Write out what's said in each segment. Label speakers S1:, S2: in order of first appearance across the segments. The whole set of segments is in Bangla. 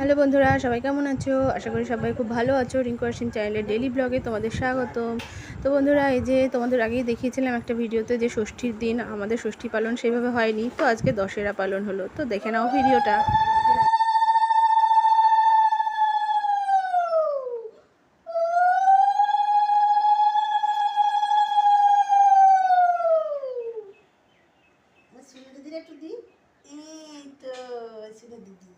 S1: হ্যালো বন্ধুরা, সবাই কেমন আছো? আশা করি সবাই খুব ভালো আছো। রিঙ্কু আসিন চ্যানেলের ডেলি ব্লগে তোমাদের স্বাগতম। তো বন্ধুরা, এই যে তোমাদের আগেই দেখিয়েছিলাম একটা ভিডিওতে যে ষষ্ঠীর দিন আমাদের ষষ্ঠী পালন সেভাবে হয়নি। তো আজকে দশেরা পালন হলো। তো দেখে নাও ভিডিওটা।
S2: তো দিদি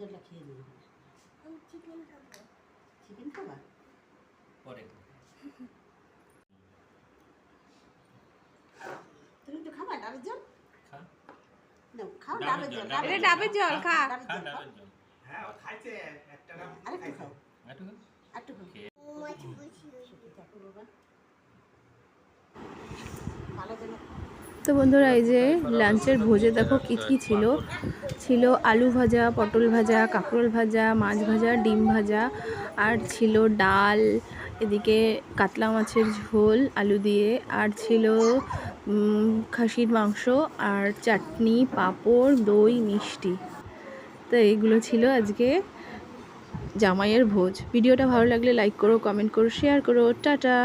S3: আমি
S2: খেয়ে নিও
S3: চিকেন খাব।
S2: চিকেন খাবা?
S4: পরে।
S2: তুমি একটু খাবা ডাবের জল?
S4: খা।
S2: খাও
S4: ডাবের
S2: জল
S1: এটা ডাবের জল খা
S2: ডাবের জল খাও।
S5: হ্যাঁ খাইছে একটা ডাব
S2: আরেকটু খাও। আরেকটু খাও।
S3: মাছ বসি
S2: দেখো বাবা ভালো যেন
S1: তো বন্ধুরা, এই যে লাঞ্চের ভোজে দেখো কী কী ছিল। ছিল আলু ভাজা, পটল ভাজা, কাঁকরোল ভাজা, মাছ ভাজা, ডিম ভাজা, আর ছিল ডাল, এদিকে কাতলা মাছের ঝোল, আলু দিয়ে, আর ছিল খাসির মাংস, আর চাটনি, পাঁপড়, দই, মিষ্টি। তো এইগুলো ছিল আজকে জামাইয়ের ভোজ। ভিডিওটা ভালো লাগলে লাইক করো কমেন্ট করো শেয়ার করো, টাটা!